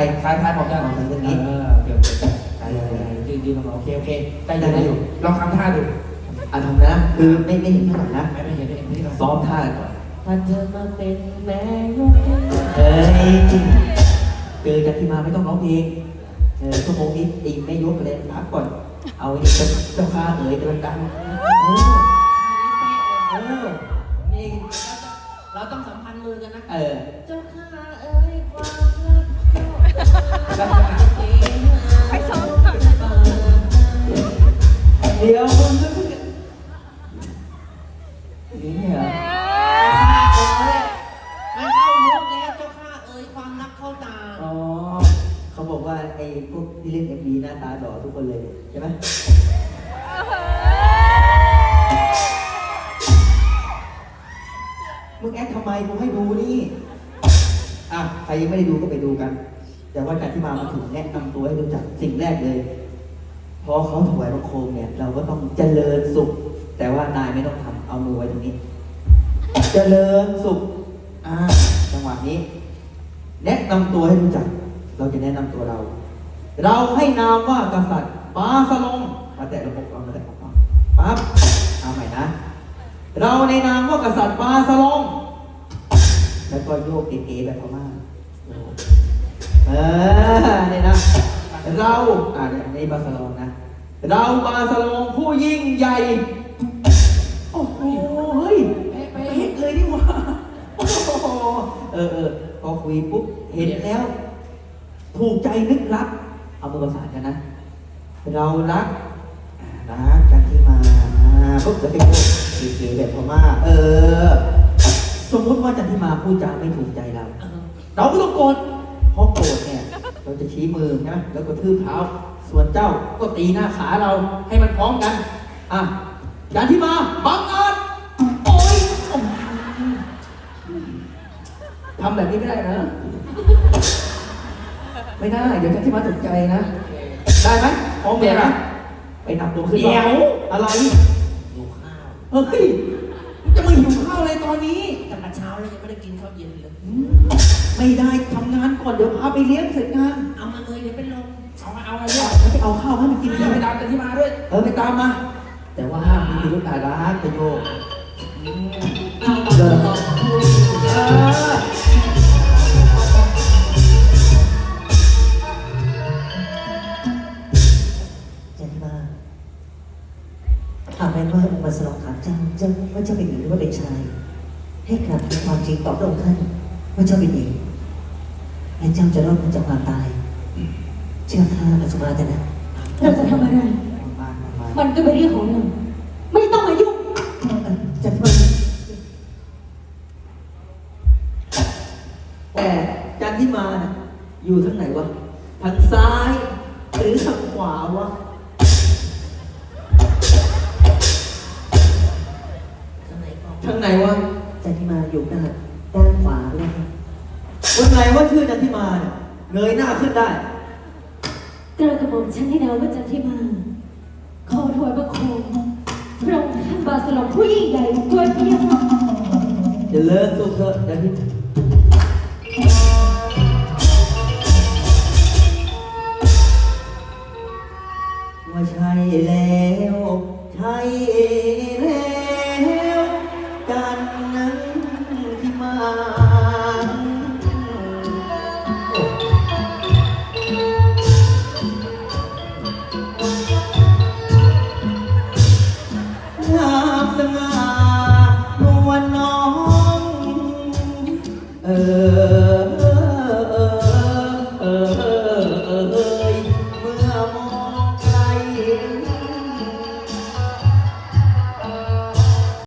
ายคล้ายคล้ายๆผมได้ของทางเรื่องเอนี้อเกี่ยวกับได้ได้ได้ยืนยืนลงมาโอเคโอเคได้อยู่ได้อยู่ลองทำท่าดูอะทำนะ คือไม่ไม่เห็นข้างหลังนะไม่ไม่เห็นไม่เห็นนี่เราซ้อมท่าก่อนถ้าเธอมาเป็นแม่ยกเฮ้ยเจอจากที่มาไม่ต้องร้องเพลงเออชั่วโมงนี้ตีไม่ยกเลยพักก่อน เอาไอ้เจ้าเจ้าข้าเอ๋ยเดินดังเออเออนี่เราต้องสัมพันธ์มือกันนะเออ เดี๋ยวมึงก็นี่เนี่ยมันเข้ามุกแล้วเจ้าข้าเอ้ยความรักเข้าตาอ๋อเขาบอกว่าไอ้พวกที่เล่นเอ็มบีหน้าตาหล่อทุกคนเลยใช่ไหมมึงแอคทำไมกูให้ดูนี่ อะ ใครยังไม่ได้ดูก็ไปดูกัน แต่ว่าการที่มามาถึงแนะนำตัวให้รู้จักสิ่งแรกเลย พอเขาถวายบังคมเนี่ย เราก็ต้องเจริญสุข แต่ว่านายไม่ต้องทำเอามือไว้ตรงนี้ เจริญสุขอ่าจังหวะนี้ แนะนำตัวให้รู้จัก เราจะแนะนำตัวเรา เราให้นามว่ากษัตริย์ปาสลงมาแต่ระบบเรามาแต่ระบบปั๊บเอาใหม่นะ เราในนามว่ากษัตริย์ปาสลงแล้วก็โยกเก๋ๆแบบพม่าเออเนี่ยนะ เราอ่าในบาสลอง เราบาสลองผู้ยิ่งใหญ่ โอ้โหเฮ้ยเป๊ะเป๊ะเป๊ะเลยนี่หว่าโอ้โหเออเออพอคุยปุ๊บเห็นแล้ว ถูกใจนึกรัก เอามือประสานกันนะ เรารักอ่ารักกันที่มาอ่าปุ๊บแล้วไปโยกเก๋ๆแบบพม่า เออ สมมุติว่าจันทิมาพูดจาไม่ถูกใจเรา เราก็ต้องโกรธเพราะโกรธเนี่ย เราจะชี้มือนะแล้วก็ทืบเท้า ส่วนเจ้าก็ตีหน้าขาเราให้มันพร้อมกัน อะจันทิมาบังอาจโอ้ยทำแบบนี้ไม่ได้นะ ไม่ได้ เดี๋ยวจันทิมาตกใจนะ ได้ไหมพร้อมเลยนะไปนำตัวขึ้นมาเดี๋ยวอะไรดูข้าวเฮ้ย จะมาหิวข้าว อะไรตอนนี้แต่มาเช้าแล้วยังไม่ได้กินข้าวเย็นเลยไม่ได้ทำงานก่อนเดี๋ยวพาไปเลี้ยงเสร็จงานเอามาเลยเดี๋ยวเป็นลมเอามาเอามาเยอะแล้วไปเอาข้าวให้มันกินเดี๋ยวไปตามกันที่มาด้วย เออไปตามมา แต่ว่าห้ามมีลูกตาร้านประโยคเออเอ หากเป็นว่าองค์มาสลองถามเจ้าเจ้าว่าเจ้าเป็นหญิงหรือว่าเป็นชาย ให้กลับความจริงตอบพระองค์ท่านว่าเจ้าเป็นหญิงและเจ้าจะรอดพ้นจากความตาย เชื่อข้าอัศมาแต่นะ เราจะทำอะไรมามามามันก็เป็นเรื่องของเราไม่ต้องมายุ่งจัดมาแต่จันที่มาน่ะอยู่ทางไหนวะ ทางซ้าย หรือทางขวาวะ ทางในว่าจันทิมาอยู่ด้านด้านขวาเลยค่ะคนไนว่าชื่อจันทิมาเนี่ยเงยหน้าขึ้นได้ กระกระผม่อมฉันให้ดาวว่าจันทิมาขอถวยบังคมพระองค์ท่านบาสลองผู้ยิ่งใหญ่ด้วยพระยาค่ะจะเลิกตัวเถอะจันทิมาใช่แล้ว ใช่